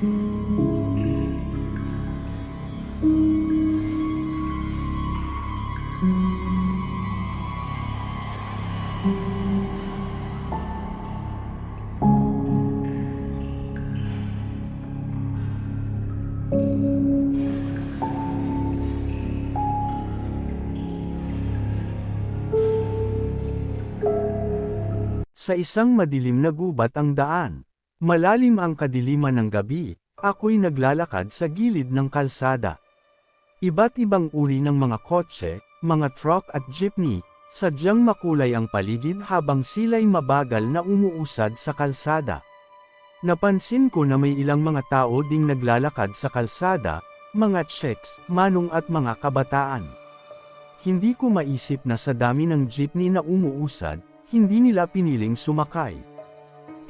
Sa isang madilim na gubat ang daan. Malalim ang kadiliman ng gabi, ako'y naglalakad sa gilid ng kalsada. Iba't ibang uri ng mga kotse, mga truck at jeepney, sadyang makulay ang paligid habang sila'y mabagal na umuusad sa kalsada. Napansin ko na may ilang mga tao ding naglalakad sa kalsada, mga chicks, manong at mga kabataan. Hindi ko maisip na sa dami ng jeepney na umuusad, hindi nila piniling sumakay.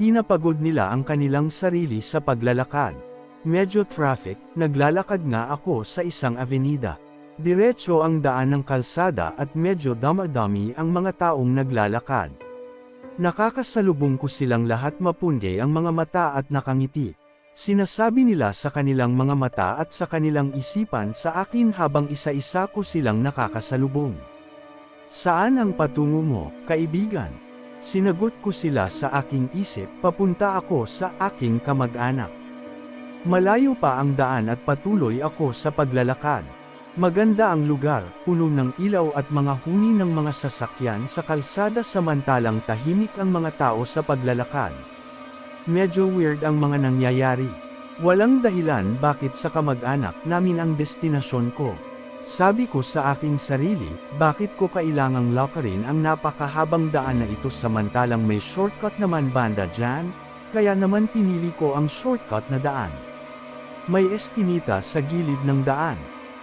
Pinapagod nila ang kanilang sarili sa paglalakad. Medyo traffic, naglalakad nga ako sa isang avenida. Diretso ang daan ng kalsada at medyo damadami ang mga taong naglalakad. Nakakasalubong ko silang lahat mapunde ang mga mata at nakangiti. Sinasabi nila sa kanilang mga mata at sa kanilang isipan sa akin habang isa-isa ko silang nakakasalubong. Saan ang patungo mo, kaibigan? Sinagot ko sila sa aking isip, papunta ako sa aking kamag-anak. Malayo pa ang daan at patuloy ako sa paglalakad. Maganda ang lugar, puno ng ilaw at mga huni ng mga sasakyan sa kalsada samantalang tahimik ang mga tao sa paglalakad. Medyo weird ang mga nangyayari. Walang dahilan bakit sa kamag-anak namin ang destinasyon ko. Sabi ko sa aking sarili, bakit ko kailangang lakarin ang napakahabang daan na ito samantalang may shortcut naman banda dyan? Kaya naman pinili ko ang shortcut na daan. May eskinita sa gilid ng daan.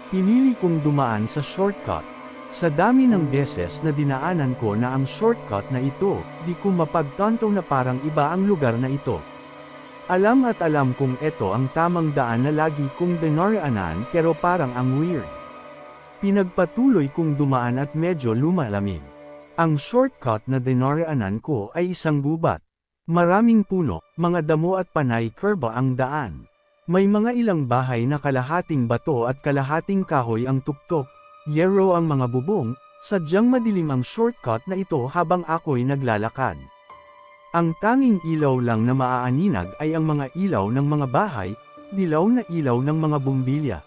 Pinili kong dumaan sa shortcut. Sa dami ng beses na dinaanan ko na ang shortcut na ito, di ko mapagtanto na parang iba ang lugar na ito. Alam at alam kong ito ang tamang daan na lagi kong dinaraanan pero parang ang weird. Pinagpatuloy kong dumaan at medyo lumalamig. Ang shortcut na dinaraanan ko ay isang gubat. Maraming puno, mga damo at panay kurba ang daan. May mga ilang bahay na kalahating bato at kalahating kahoy ang tuktok, yero ang mga bubong, sadyang madilim ang shortcut na ito habang ako'y naglalakad. Ang tanging ilaw lang na maaaninag ay ang mga ilaw ng mga bahay, dilaw na ilaw ng mga bumbilya.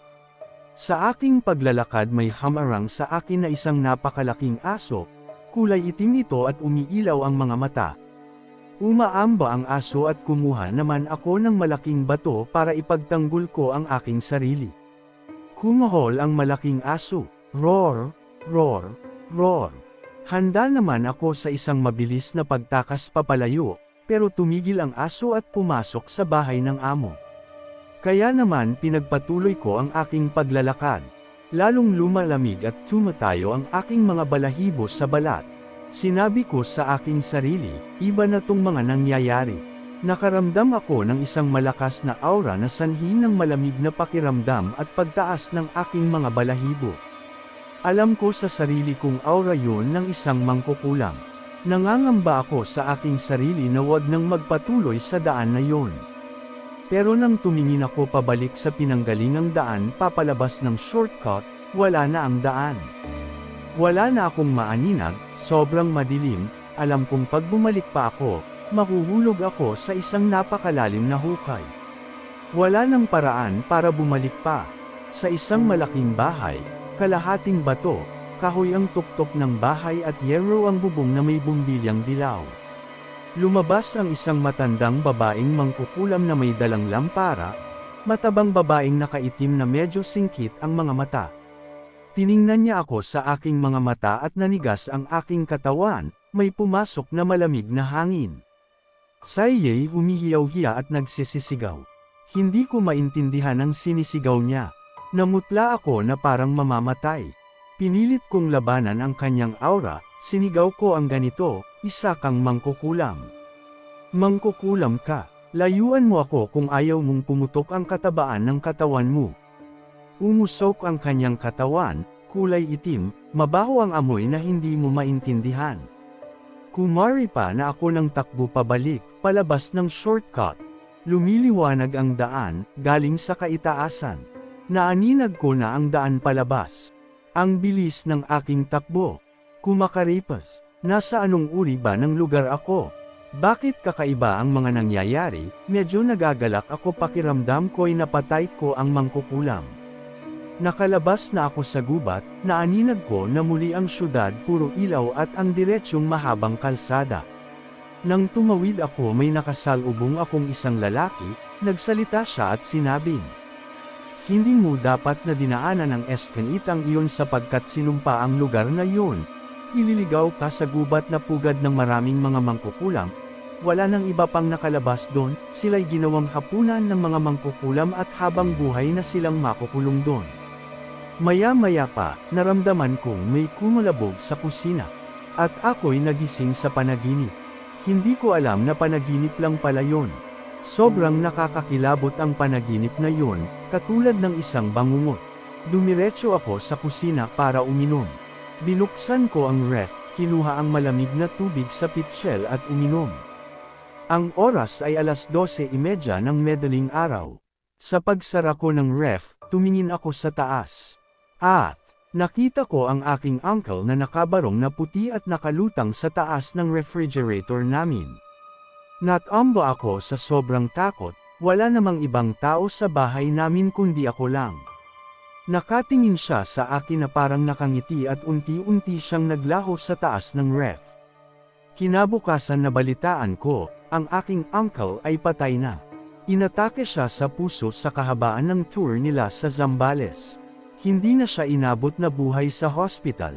Sa aking paglalakad may hamarang sa akin na isang napakalaking aso, kulay itim ito at umiilaw ang mga mata. Umaamba ang aso at kumuha naman ako ng malaking bato para ipagtanggol ko ang aking sarili. Kumahol ang malaking aso, roar, roar, roar. Handa naman ako sa isang mabilis na pagtakas papalayo, pero tumigil ang aso at pumasok sa bahay ng amo. Kaya naman pinagpatuloy ko ang aking paglalakad. Lalong lumalamig at tumatayo ang aking mga balahibo sa balat. Sinabi ko sa aking sarili, iba na tong mga nangyayari. Nakaramdam ako ng isang malakas na aura na sanhi ng malamig na pakiramdam at pagtaas ng aking mga balahibo. Alam ko sa sarili kong aura yun ng isang mangkukulam. Nangangamba ako sa aking sarili na wag nang magpatuloy sa daan na yon. Pero nang tumingin ako pabalik sa pinanggalingang daan papalabas ng shortcut, wala na ang daan. Wala na akong maaninag, sobrang madilim, alam kong pag bumalik pa ako, mahuhulog ako sa isang napakalalim na hukay. Wala nang paraan para bumalik pa. Sa isang malaking bahay, kalahating bato, kahoy ang tuktok ng bahay at yero ang bubong na may bumbilyang dilaw. Lumabas ang isang matandang babaeng mangkukulam na may dalang lampara, matabang babaeng nakaitim na medyo singkit ang mga mata. Tiningnan niya ako sa aking mga mata at nanigas ang aking katawan, may pumasok na malamig na hangin. Saiyay humihiyaw-hiya at nagsisisigaw. Hindi ko maintindihan ang sinisigaw niya. Namutla ako na parang mamamatay. Pinilit kong labanan ang kanyang aura, sinigaw ko ang ganito, isa kang mangkukulam. Mangkukulam ka, layuan mo ako kung ayaw mong pumutok ang katabaan ng katawan mo. Umusok ang kanyang katawan, kulay itim, mabaho ang amoy na hindi mo maintindihan. Kumari pa na ako ng takbo pabalik, palabas ng shortcut. Lumiliwanag ang daan, galing sa kaitaasan. Naaninag ko na ang daan palabas. Ang bilis ng aking takbo. Kumakaripas. Nasa anong uri ba ng lugar ako? Bakit kakaiba ang mga nangyayari? Medyo nagagalak ako pakiramdam ko'y napatay ko ang mangkukulam. Nakalabas na ako sa gubat, naaninag ko na muli ang syudad puro ilaw at ang diretsyong mahabang kalsada. Nang tumawid ako may nakasalubong akong isang lalaki, nagsalita siya at sinabing, Hindi mo dapat na dinaanan ang iyon sapagkat sinumpa ang lugar na iyon. Ililigaw ka sa gubat na pugad ng maraming mga mangkukulam, wala nang iba pang nakalabas doon, sila'y ginawang hapunan ng mga mangkukulam at habang buhay na silang makukulong doon. Maya-maya pa, naramdaman kong may kumalabog sa kusina. At ako'y nagising sa panaginip. Hindi ko alam na panaginip lang pala yon. Sobrang nakakakilabot ang panaginip na yon, katulad ng isang bangungot. Dumiretso ako sa kusina para uminom. Binuksan ko ang ref, kinuha ang malamig na tubig sa pitchel at uminom. Ang oras ay alas 12.30 ng medaling araw. Sa pagsara ko ng ref, tumingin ako sa taas. At, nakita ko ang aking uncle na nakabarong na puti at nakalutang sa taas ng refrigerator namin. Natamba ako sa sobrang takot, wala namang ibang tao sa bahay namin kundi ako lang. Nakatingin siya sa akin na parang nakangiti at unti-unti siyang naglaho sa taas ng ref. Kinabukasan na balitaan ko, ang aking uncle ay patay na. Inatake siya sa puso sa kahabaan ng tour nila sa Zambales. Hindi na siya inabot na buhay sa hospital,